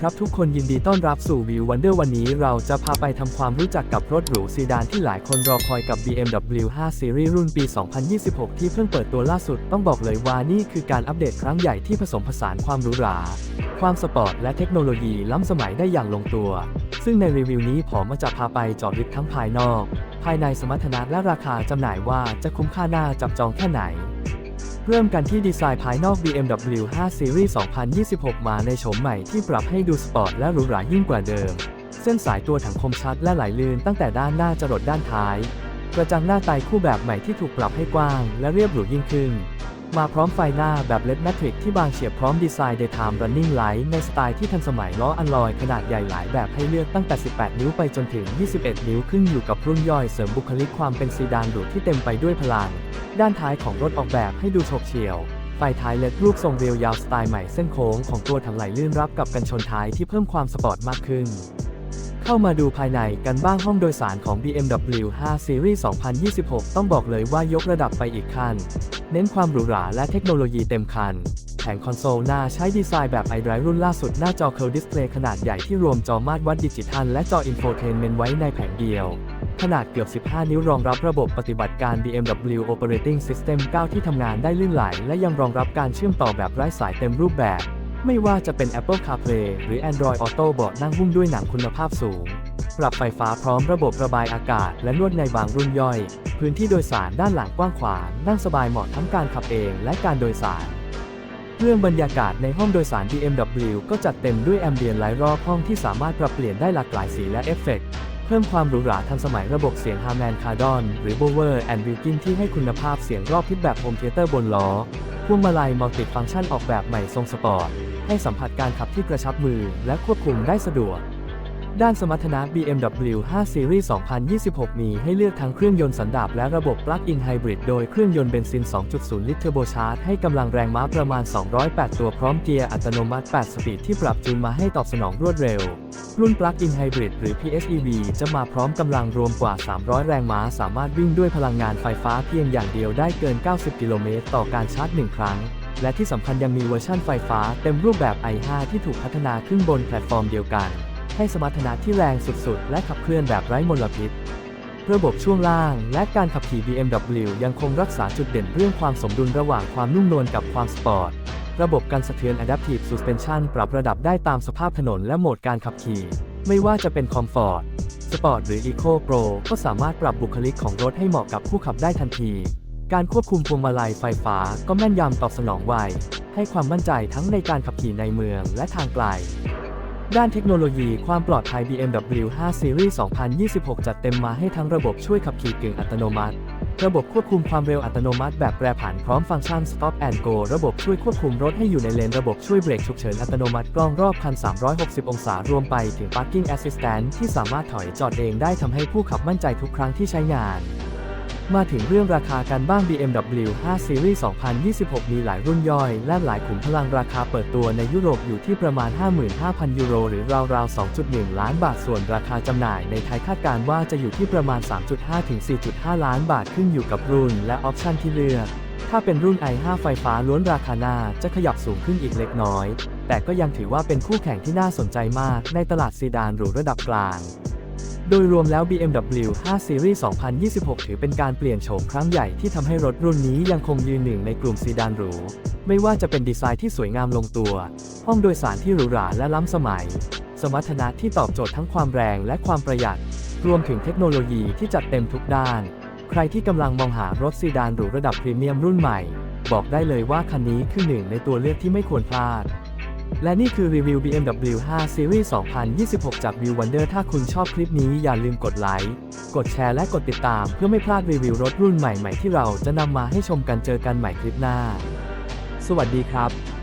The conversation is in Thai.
ครับทุกคนยินดีต้อนรับสู่วิววันเดอร์วันนี้เราจะพาไปทำความรู้จักกับรถหรูซีดานที่หลายคนรอคอยกับ BMW 5 Series รุ่นปี 2026 ที่เพิ่งเปิดตัวล่าสุดต้องบอกเลยว่านี่คือการอัปเดตครั้งใหญ่ที่ผสมผสานความหรูหรา ความสปอร์ตและเทคโนโลยีล้ำสมัยได้อย่างลงตัว ซึ่งในรีวิวนี้ผมจะพาไปจาะลึกทั้งภายนอก ภายในสมรรถนะและราคาจำหน่ายว่าจะคุ้มค่าน่าจับจองแค่ไหน เริ่มกันที่ดีไซน์ภายนอก BMW 5 Series 2026 มาในโฉมใหม่ที่ปรับให้ดูสปอร์ตและหรูหรายิ่งกว่าเดิม เส้นสายตัวถังคมชัดและไหลลื่นตั้งแต่ด้านหน้าจรดด้านท้าย กระจังหน้าไตคู่แบบใหม่ที่ถูกปรับให้กว้างและเรียบหรูยิ่งขึ้น มาพร้อมไฟหน้าแบบ LED Matrix ที่บางเฉียบพร้อมดีไซน์ Daytime Running Light ในสไตล์ที่ทันสมัยล้ออัลลอยขนาดใหญ่หลายแบบให้เลือกตั้งแต่ 18 นิ้วไปจนถึง 21 นิ้วขึ้นอยู่กับรุ่นย่อยเสริมบุคลิกความเป็นซีดานหรูที่เต็มไปด้วยพลัง ด้านท้ายของรถออกแบบให้ดูโฉบเฉี่ยวไฟท้ายเล็ดรูปทรงเรียวยาวสไตล์ใหม่เส้นโค้งของตัวถังไหลลื่นรับกับกันชนท้ายที่เพิ่มความสปอร์ตมากขึ้น เข้ามาดูภายในกันบ้างห้องโดยสารของ BMW 5 Series 2026 ต้องบอกเลยว่ายกระดับไปอีกขั้น เน้นความหรูหราและเทคโนโลยีเต็มคัน แผงคอนโซลหน้าใช้ดีไซน์แบบ iDrive รุ่นล่าสุดหน้าจอ Curve Display ขนาดใหญ่ที่รวมจอมาตรวัดดิจิทัลและจอ Infotainment ไว้ในแผงเดียว ขนาดเกือบ 15 นิ้วรองรับระบบปฏิบัติการ BMW Operating System 9 ที่ทำงานได้ลื่นไหล และยังรองรับการเชื่อมต่อแบบไร้สายเต็มรูปแบบ ไม่ว่าจะเป็น Apple CarPlay หรือ Android Auto เบาะนั่งหุ้มด้วยหนังคุณภาพสูง ปรับไฟฟ้าพร้อมระบบระบายอากาศและลวดในบางรุ่นย่อย พื้นที่โดยสารด้านหลังกว้างขวาง นั่งสบายเหมาะทั้งการขับเองและการโดยสาร เรื่องบรรยากาศในห้องโดยสาร BMW ก็จัดเต็มด้วยแอมเบียนไลท์รอบห้องที่สามารถปรับเปลี่ยนได้หลากหลายสีและเอฟเฟกต์เพิ่มความหรูหราทันสมัยระบบเสียง Harman Kardon หรือ Bowers and Wilkin ที่ให้คุณภาพเสียงรอบทิศแบบโฮมเทเตอร์บนล้อ พวงมาลัยมัลติฟังก์ชันออกแบบใหม่ทรงสปอร์ต ให้สัมผัสการขับที่กระชับมือและควบคุมได้สะดวก ด้านสมรรถนะ BMW 5 Series 2026 มีให้เลือกทั้งเครื่องยนต์สันดาปและระบบ Plug-in Hybrid โดยเครื่องยนต์เบนซิน 2.0 ลิตรเทอร์โบชาร์จให้กำลังแรงม้าประมาณ 208 ตัวพร้อมเกียร์อัตโนมัติ 8 สปีดที่ปรับจูนมาให้ตอบสนองรวดเร็ว รุ่น Plug-in Hybrid หรือ PHEV จะมาพร้อมกำลังรวมกว่า 300 แรงม้า สามารถวิ่งด้วยพลังงานไฟฟ้าเพียงอย่างเดียวได้เกิน 90 กิโลเมตรต่อการชาร์จ 1 ครั้งและที่สำคัญยังมีเวอร์ชั่นไฟฟ้าเต็มรูปแบบ i5 ที่ถูกพัฒนาขึ้นบนแพลตฟอร์มเดียวกัน ให้สมรรถนะที่แรงสุดๆ และขับเคลื่อนแบบไร้มลพิษ ระบบช่วงล่างและการขับขี่ BMW ยังคงรักษาจุดเด่นเรื่องความสมดุลระหว่างความนุ่มนวลกับความสปอร์ต ระบบการสะเทือน Adaptive Suspension ปรับระดับได้ตามสภาพถนนและโหมดการขับขี่ ไม่ว่าจะเป็น Comfort Sport หรือ Eco Pro ก็สามารถปรับบุคลิกของรถให้เหมาะกับผู้ขับได้ทันที การควบคุมพวงมาลัยไฟฟ้าก็แม่นยำตอบสนองไวให้ความมั่นใจทั้งในการขับขี่ในเมืองและทางไกล ด้านเทคโนโลยีความปลอดภัย BMW 5 Series 2026 จัดเต็มมาให้ทั้งระบบช่วยขับขี่กึ่งอัตโนมัติ ระบบควบคุมความเร็วอัตโนมัติแบบแปรผันพร้อมฟังก์ชัน Stop and Go ระบบช่วยควบคุมรถให้อยู่ในเลน ระบบช่วยเบรกฉุกเฉินอัตโนมัติกล้องรอบคัน 360 องศารวมไปถึง Parking Assistant ที่สามารถถอยจอดเองได้ทำให้ผู้ขับมั่นใจทุกครั้งที่ใช้งาน มาถึงเรื่องราคากันบ้าง BMW 5 Series 2026 มีหลายรุ่นย่อย และหลายขุมพลังราคาเปิดตัวในยุโรปอยู่ที่ประมาณ 55,000 ยูโร หรือราวๆ 2.1 ล้านบาท ส่วนราคาจำหน่ายในไทยคาดการว่าจะอยู่ที่ประมาณ 3.5 ถึง 4.5 ล้านบาทขึ้นอยู่กับรุ่น และออปชันที่เลือก ถ้าเป็นรุ่น i5 ไฟฟ้าล้วนราคาหน้าจะขยับสูงขึ้นอีกเล็กน้อย แต่ก็ยังถือว่าเป็นคู่แข่งที่น่าสนใจมากในตลาดซีดานหรูระดับกลาง โดยรวมแล้ว BMW 5 Series 2026 ถือเป็นการเปลี่ยนโฉมครั้งใหญ่ที่ทำให้รถรุ่นนี้ยังคงยืนหนึ่งในกลุ่มซีดานหรู ไม่ว่าจะเป็นดีไซน์ที่สวยงามลงตัว ห้องโดยสารที่หรูหราและล้ำสมัย สมรรถนะที่ตอบโจทย์ทั้งความแรงและความประหยัด รวมถึงเทคโนโลยีที่จัดเต็มทุกด้าน ใครที่กำลังมองหารถซีดานหรูระดับพรีเมียมรุ่นใหม่ บอกได้เลยว่าคันนี้คือหนึ่งในตัวเลือกที่ไม่ควรพลาด และนี่คือรีวิว BMW 5 Series 2026 จาก View Wonder ถ้าคุณชอบคลิปนี้อย่าลืมกดไลค์ กดแชร์และกดติดตามเพื่อไม่พลาดรีวิวรถรุ่นใหม่ๆที่เราจะนำมาให้ชมกันเจอกันใหม่คลิปหน้า สวัสดีครับ